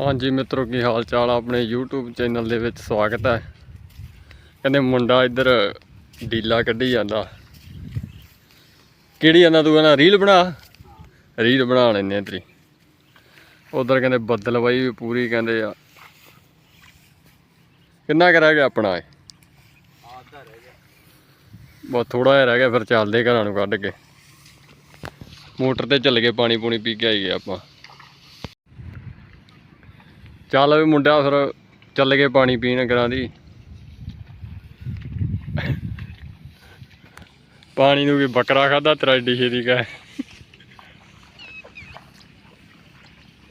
ਹਾਂਜੀ ਮਿੱਤਰੋ, ਕੀ ਹਾਲ ਚਾਲ ਆਪਣੇ YouTube ਚੈਨਲ ਦੇ ਵਿੱਚ? ਸਵਾਗਤ ਹੈ। ਕਹਿੰਦੇ ਮੁੰਡਾ ਇੱਧਰ ਡੀਲਾ ਕੱਢੀ ਜਾਂਦਾ। ਕਿਹੜੀ ਜਾਂਦਾ ਤੂੰ ਕਹਿੰਦਾ, ਰੀਲ ਬਣਾ? ਰੀਲ ਬਣਾ ਲੈਨੇ ਤੇਰੀ। ਉਧਰ ਕਹਿੰਦੇ ਬੱਦਲ ਬਾਈ ਵੀ ਪੂਰੀ ਕਹਿੰਦੇ ਆ। ਕਿੰਨਾ ਕੁ ਰਹਿ ਗਿਆ ਆਪਣਾ ਇਹ? ਆਦਾ ਰਹਿ ਬਹੁਤ ਥੋੜਾ ਜਿਹਾ ਰਹਿ ਗਿਆ, ਫਿਰ ਚੱਲਦੇ ਘਰਾਂ ਨੂੰ ਕੱਢ ਕੇ। ਮੋਟਰ ਤੇ ਚੱਲ ਗਏ, ਪਾਣੀ ਪੂਣੀ ਪੀ ਕੇ ਆਈਏ ਆਪਾਂ। ਚੱਲ ਵੀ ਮੁੰਡਾ ਫਿਰ ਚੱਲ ਗਏ ਪਾਣੀ ਪੀਣ ਘਰਾਂ ਦੀ। ਪਾਣੀ ਨੂੰ ਵੀ ਬੱਕਰਾ ਖਾਦਾ ਤਰੈਡੀ ਏਡੀ ਕਾ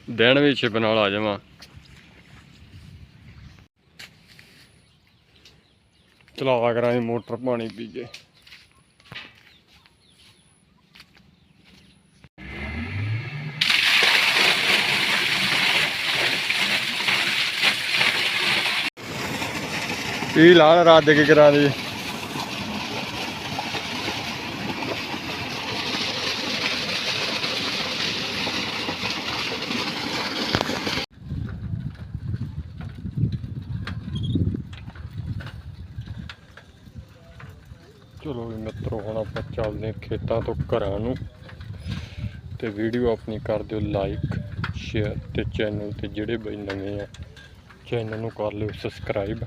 ਦਿਨ ਵੀ ਛਿਪ ਨਾਲ ਆ ਜਾਵਾਂ ਚਲਾਵਾ ਕਰਾਂਗੇ ਮੋਟਰ ਪਾਣੀ ਪੀ ਕੇ। ਇਹ ਲਾਲ ਰਾਤ ਦੇ ਕੇ ਕਰਾਂ ਦੀ ਚਲੋ ਵੀ ਮਿੱਤਰੋ, ਹੁਣ ਆਪਾਂ ਚੱਲਦੇ ਹਾਂ ਖੇਤਾਂ ਤੋਂ ਘਰਾਂ ਨੂੰ ਤੇ ਵੀਡੀਓ ਆਪਣੀ ਕਰ ਦਿਓ ਲਾਈਕ ਸ਼ੇਅਰ ਤੇ ਚੈਨਲ ਤੇ ਜਿਹੜੇ ਬਈ ਨਵੇਂ ਆ ਚੈਨਲ ਨੂੰ ਕਰ ਲਿਓ ਸਬਸਕ੍ਰਾਈਬ